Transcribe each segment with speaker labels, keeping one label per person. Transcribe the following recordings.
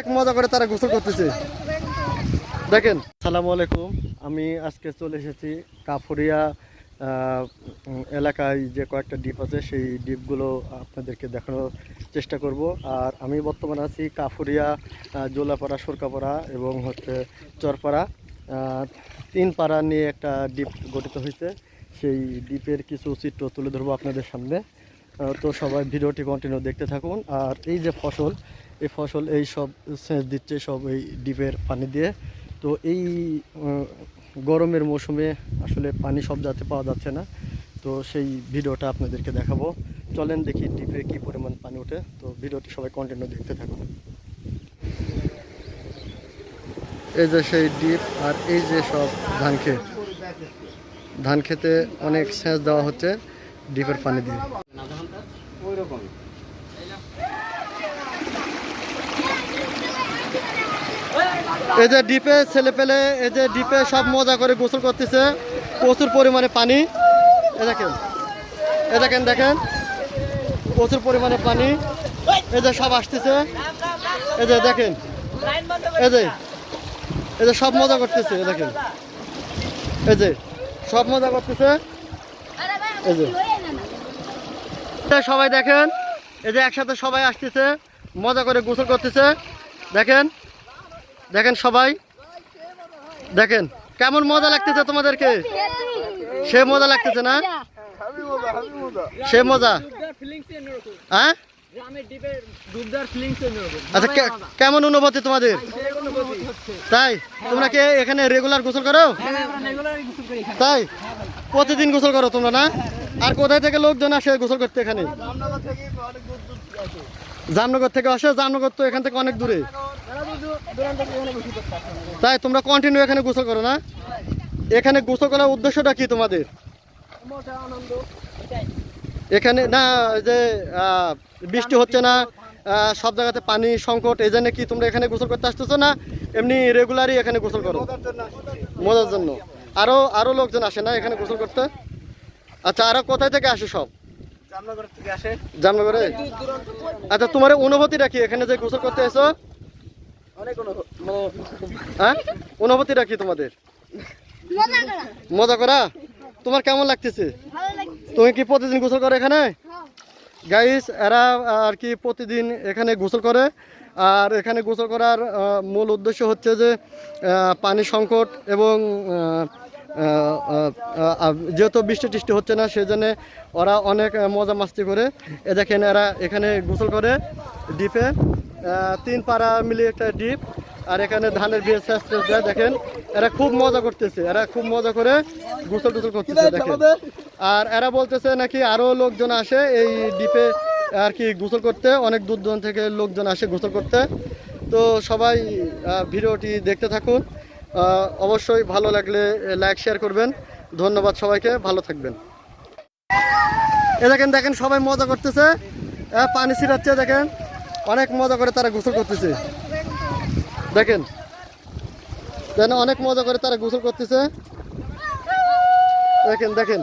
Speaker 1: অনেক মজা করে তারা গোসল করতেছে। দেখেন। সালামু আলাইকুম। আমি আজকে চলে এসেছি কাফুরিয়া এলাকায় যে কয়েকটা দ্বীপ আছে, সেই দ্বীপগুলো আপনাদেরকে দেখানোর চেষ্টা করব। আর আমি বর্তমানে আছি কাফুরিয়া জোলাপাড়া, সরকাপাড়া এবং হচ্ছে চরপাড়া। তিন পাড়া নিয়ে একটা ডিপ গঠিত হয়েছে। সেই ডিপের কিছু চিত্র তুলে ধরবো আপনাদের সামনে। তো সবাই ভিডিওটি কন্টিনিউ দেখতে থাকুন। আর এই যে ফসল এই ফসল, এই সব সেচ দিচ্ছে, সব এই ডিপের পানি দিয়ে। তো এই গরমের মৌসুমে আসলে পানি সব যাতে পাওয়া যাচ্ছে না, তো সেই ভিডিওটা আপনাদেরকে দেখাবো। চলেন দেখি ডিপে কি পরিমাণ পানি ওঠে। তো ভিডিওটি সবাই কন্টিনিউ দেখতে থাকুন। এই যে সেই ডিপ আর এই যে সব ধান ক্ষেত। ধান খেতে অনেক সেচ দেওয়া হচ্ছে ডিপের পানি দিয়ে। এই যে ডিপে ছেলে পেলে, এই যে ডিপে সব মজা করে গোসল করতেছে, প্রচুর পরিমাণে পানি। এ দেখেন এ দেখেন দেখেন, প্রচুর পরিমাণে পানি। এই যে সব আসতেছে। এই যে দেখেন, এই যে এই যে সব মজা করতেছে এ দেখেন। এই যে সব মজা করতেছে। এই যে। সবাই দেখেন, এই যে একসাথে সবাই আসতেছে, মজা করে গোসল করতেছে। দেখেন দেখেন সবাই। দেখেন, কেমন মজা লাগতেছে তোমাদেরকে? সে মজা লাগতেছে না? সে মজা। হ্যাঁ? আচ্ছা কেমন অনুভূতি তোমাদের? তাই? তোমরা কি এখানে রেগুলার গোসল করো? তাই? প্রতিদিন গোসল করো তোমরা, না? আর কোথায় থেকে লোকজন আসে গোসল করতে এখানে? জামনগর থেকে আসে, জামনগর তো এখান থেকে অনেক দূরে। তাই তোমরা কন্টিনিউ এখানে গোসল করো না? এখানে গোসল করার উদ্দেশ্যটা কি তোমাদের? এখানে না যে বৃষ্টি হচ্ছে না সব জায়গাতে পানি সংকট এই জন্য কি তোমরা এখানে গোসল করতে আসতেছো না? এমনি রেগুলারই এখানে গোসল করো। মজার জন্য। আরও আরও লোকজন আসে না এখানে গোসল করতে? আচ্ছা আরও কোথায় থেকে আসে সব? জামনগর থেকে আসে। জামনগরে? আচ্ছা তোমার অনুভূতিটা কি? এখানে যে গোসল করতে এসো। হ্যাঁ? অনুভূতিটা কি তোমাদের?
Speaker 2: মজা করা।
Speaker 1: তোমার কেমন লাগতেছে? তুমি কি প্রতিদিন গোসল করো এখানে? গাইস এরা আর কি প্রতিদিন এখানে গোসল করে। আর এখানে গোসল করার মূল উদ্দেশ্য হচ্ছে যে পানি সংকট এবং যেহেতু বৃষ্টি টিষ্টি হচ্ছে না সেজন্য ওরা অনেক মজা মাস্তি করে। এ দেখেন এরা এখানে গোসল করে। ডিপে তিন পাড়া মিলিয়ে একটা ডিপ আর এখানে ধানের বিয়ে শেষ দেয়। দেখেন এরা খুব মজা করতেছে এরা খুব মজা করে গোসল টুসল করতেছে দেখেন। আর এরা বলতেছে নাকি আরও লোকজন আসে এই ডিপে আর কি গোসল করতে অনেক দূর দূরান্ত থেকে লোকজন আসে গোসল করতে। তো সবাই ভিডিওটি দেখতে থাকুন। অবশ্যই ভালো লাগলে লাইক শেয়ার করবেন। ধন্যবাদ সবাইকে ভালো থাকবেন। এ দেখেন দেখেন সবাই মজা করতেছে। পানি ছিটাচ্ছে দেখেন। অনেক মজা করে তারা গোসল করতেছে। দেখেন। যেন অনেক মজা করে তারা গোসল করতেছে। দেখেন দেখেন।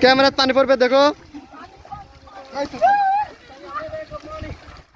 Speaker 1: ক্যামেরার পানি পড়বে, দেখো।